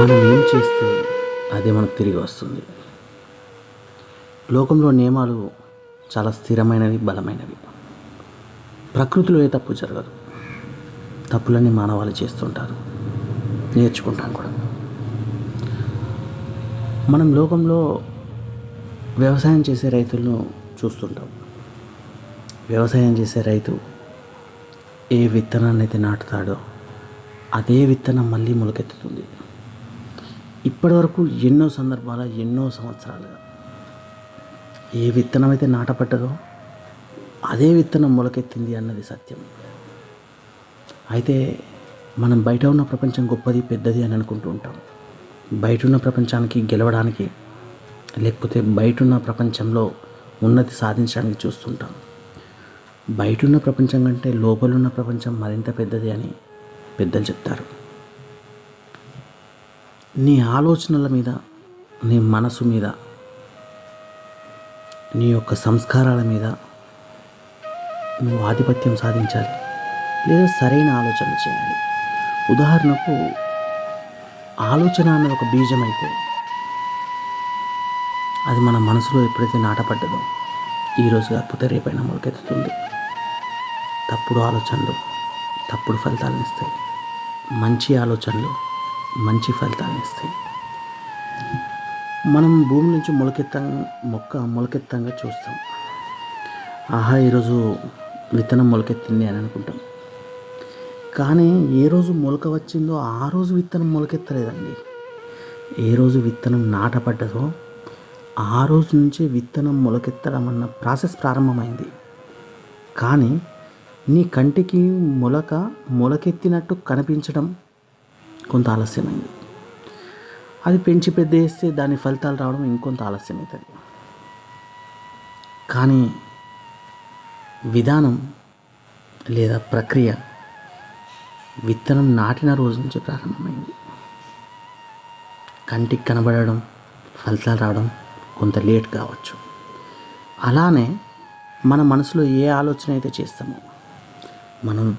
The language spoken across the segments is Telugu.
మనం ఏం చేస్తే అదే మనకు తిరిగి వస్తుంది. లోకంలో నియమాలు చాలా స్థిరమైనవి బలమైనవి. ప్రకృతిలో ఏ తప్పు జరగదు. తప్పులన్నీ మానవాళ్ళు చేస్తుంటారు. నేర్చుకుంటాం కూడా. మనం లోకంలో వ్యవసాయం చేసే రైతులను చూస్తుంటాం. వ్యవసాయం చేసే రైతు ఏ విత్తనాన్ని అయితే నాటుతాడో అదే విత్తనం మళ్ళీ మొలకెత్తుతుంది. ఇప్పటివరకు ఎన్నో సందర్భాల ఎన్నో సంవత్సరాలుగా ఏ విత్తనం అయితే నాటపట్టదో అదే విత్తనం మొలకెత్తింది అన్నది సత్యం. అయితే మనం బయట ఉన్న ప్రపంచం గొప్పది పెద్దది అని అనుకుంటూ ఉంటాం. బయట ఉన్న ప్రపంచానికి గెలవడానికి లేకపోతే బయట ఉన్న ప్రపంచంలో ఉన్నతి సాధించడానికి చూస్తుంటాం. బయట ఉన్న ప్రపంచం కంటే లోపల ఉన్న ప్రపంచం మరింత పెద్దది అని పెద్దలు చెప్తారు. నీ ఆలోచనల మీద నీ మనసు మీద నీ యొక్క సంస్కారాల మీద నువ్వు ఆధిపత్యం సాధించాలి. లేదా సరైన ఆలోచనలు చేయాలి. ఉదాహరణకు ఆలోచన అన్నది ఒక బీజం అయితే అది మన మనసులో ఎప్పుడైతే నాటపడ్డదో ఈరోజు కాకపోతే రేపైనా మొలకెత్తుతుంది. తప్పుడు ఆలోచనలు తప్పుడు ఫలితాలను ఇస్తాయి. మంచి ఆలోచనలు మంచి ఫలితాలను ఇస్తాయి. మనం భూమి నుంచి మొలకెత్తం మొక్క మొలకెత్తంగా చూస్తాం. ఆహా ఈరోజు విత్తనం మొలకెత్తింది అని అనుకుంటాం. కానీ ఏ రోజు మొలక వచ్చిందో ఆ రోజు విత్తనం మొలకెత్తలేదండి. ఏ రోజు విత్తనం నాటపడ్డదో ఆ రోజు నుంచే విత్తనం మొలకెత్తడం అన్న ప్రాసెస్ ప్రారంభమైంది. కానీ నీ కంటికి మొలక మొలకెత్తినట్టు కనిపించడం కొంత ఆలస్యమైంది. అది పెంచి పెద్ద వేస్తే దాని ఫలితాలు రావడం ఇంకొంత ఆలస్యం అవుతుంది కానీ విధానం లేదా ప్రక్రియ విత్తనం నాటిన రోజు నుంచి ప్రారంభమైంది. కంటికి కనబడడం ఫలితాలు రావడం కొంత లేట్ కావచ్చు. అలానే మన మనసులో ఏ ఆలోచన అయితే చేస్తామో మనం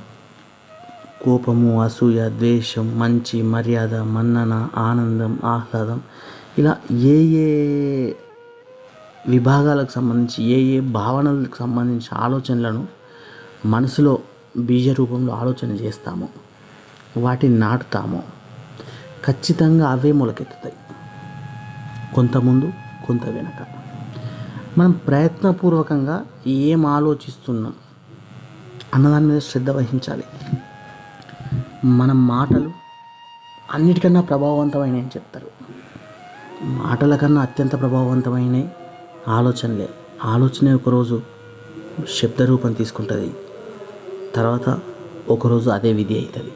కోపము అసూయ ద్వేషం మంచి మర్యాద మన్నన ఆనందం ఆహ్లాదం. ఇలా ఏ ఏ విభాగాలకు సంబంధించి ఏ ఏ భావనలకు సంబంధించిన ఆలోచనలను మనసులో బీజ రూపంలో ఆలోచన చేస్తామో వాటిని నాటుతామో ఖచ్చితంగా అవే మొలకెత్తుతాయి. కొంత ముందు కొంత వెనక. మనం ప్రయత్నపూర్వకంగా ఏం ఆలోచిస్తున్నాం అన్నదాని మీద శ్రద్ధ వహించాలి. మన మాటలు అన్నిటికన్నా ప్రభావవంతమైనవి అని చెప్తారు. మాటల కన్నా అత్యంత ప్రభావవంతమైనవి ఆలోచనలే. ఆలోచనే ఒకరోజు శబ్దరూపం తీసుకుంటుంది. తర్వాత ఒకరోజు అదే విధి అవుతుంది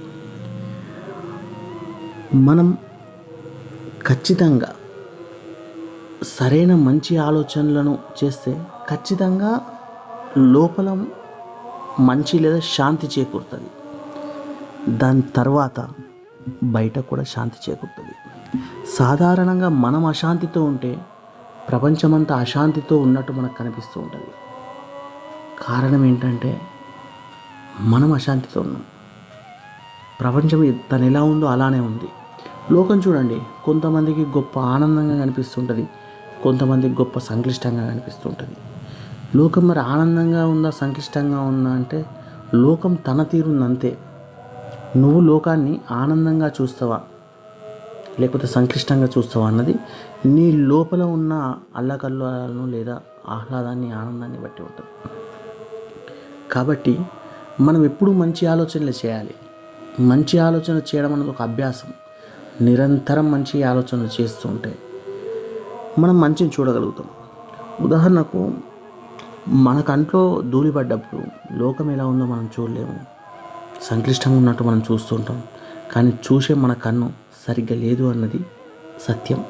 మనం ఖచ్చితంగా సరైన మంచి ఆలోచనలను చేస్తే ఖచ్చితంగా లోపల మంచి లేదా శాంతి చేకూరుతుంది. దాని తర్వాత బయట కూడా శాంతి చేకూరుతుంది. సాధారణంగా మనం అశాంతితో ఉంటే ప్రపంచమంతా అశాంతితో ఉన్నట్టు మనకు కనిపిస్తూ ఉంటుంది. కారణం ఏంటంటే మనం అశాంతితో ఉన్నాం. ప్రపంచం తను ఎలా ఉందో అలానే ఉంది. లోకం చూడండి కొంతమందికి గొప్ప ఆనందంగా కనిపిస్తుంటుంది కొంతమందికి గొప్ప సంక్లిష్టంగా కనిపిస్తుంటుంది. లోకం మరి ఆనందంగా ఉందా సంక్లిష్టంగా ఉందా అంటే లోకం తన తీరుందంతే నువ్వు లోకాన్ని ఆనందంగా చూస్తావా? లేకపోతే సంక్లిష్టంగా చూస్తావా అన్నది నీ లోపల ఉన్న అల్లకల్లాలను లేదా ఆహ్లాదాన్ని ఆనందాన్ని బట్టి ఉంటుంది. కాబట్టి మనం ఎప్పుడూ మంచి ఆలోచనలు చేయాలి? మంచి ఆలోచన చేయడం అనేది ఒక అభ్యాసం. నిరంతరం మంచి ఆలోచనలు చేస్తూ ఉంటే మనం మంచిని చూడగలుగుతాం. ఉదాహరణకు మన కంట్లో ధూళి పడ్డప్పుడు లోకం ఎలా ఉందో మనం చూడలేము. సంక్లిష్టంగా ఉన్నట్టు మనం చూస్తుంటాం కానీ చూసే మన కన్ను సరిగ్గా లేదు అన్నది సత్యం.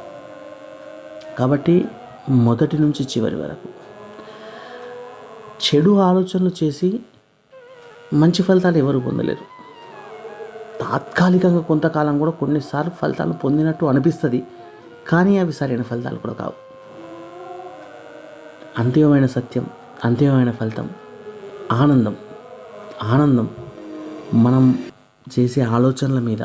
కాబట్టి మొదటి నుంచి చివరి వరకు చెడు ఆలోచనలు చేసి మంచి ఫలితాలు ఎవరు పొందలేరు. తాత్కాలికంగా కొంతకాలం కూడా కొన్నిసార్లు ఫలితాలు పొందినట్టు అనిపిస్తుంది. కానీ అవి సరైన ఫలితాలు కూడా కావు. అంతిమమైన సత్యం అంతిమమైన ఫలితం ఆనందం. ఆనందం. మనం చేసే ఆలోచనల మీద